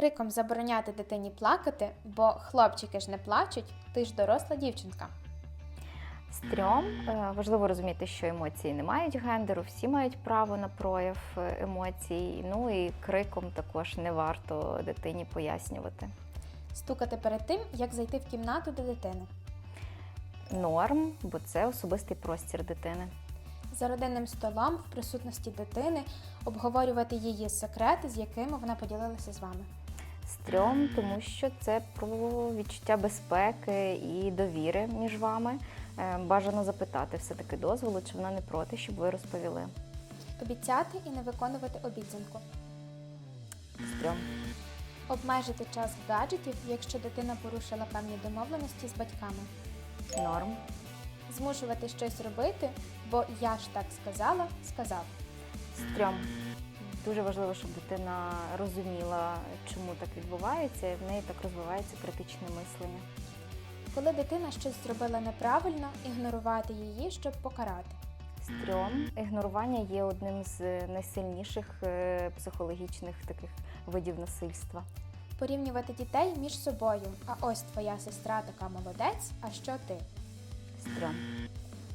криком забороняти дитині плакати, бо хлопчики ж не плачуть, ти ж доросла дівчинка. Стрьом Е, важливо розуміти, що емоції не мають гендеру, всі мають право на прояв е, емоцій. Ну і криком також не варто дитині пояснювати. Стукати перед тим, як зайти в кімнату до дитини. Норм, бо це особистий простір дитини. За родинним столом в присутності дитини обговорювати її секрети, з якими вона поділилася з вами. Стрьом, тому що це про відчуття безпеки і довіри між вами. Е, Бажано запитати все-таки дозволу, чи вона не проти, щоб ви розповіли. Обіцяти і не виконувати обіцянку. Стрьом. Обмежити час гаджетів, якщо дитина порушила певні домовленості з батьками. Норм. Змушувати щось робити, бо я ж так сказала, сказав. Стрьом. Дуже важливо, щоб дитина розуміла, чому так відбувається, і в неї так розвивається критичне мислення. Коли дитина щось зробила неправильно, ігнорувати її, щоб покарати. Стрьом. Ігнорування є одним з найсильніших е, психологічних таких видів насильства. Порівнювати дітей між собою. А ось твоя сестра така молодець, а що ти? Стрьом.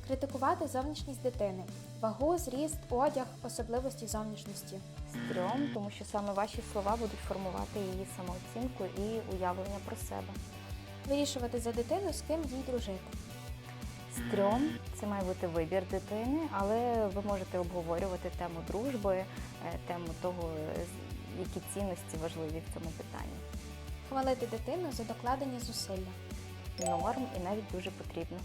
Критикувати зовнішність дитини, вагу, зріст, одяг, особливості зовнішності. Стрьом, тому що саме ваші слова будуть формувати її самооцінку і уявлення про себе. Вирішувати за дитину, з ким їй дружити. Стрьом це має бути вибір дитини, але ви можете обговорювати тему дружби, е, тему того, е, які цінності важливі в цьому питанні. Хвалити дитину за докладені зусилля. Норм і навіть дуже потрібно.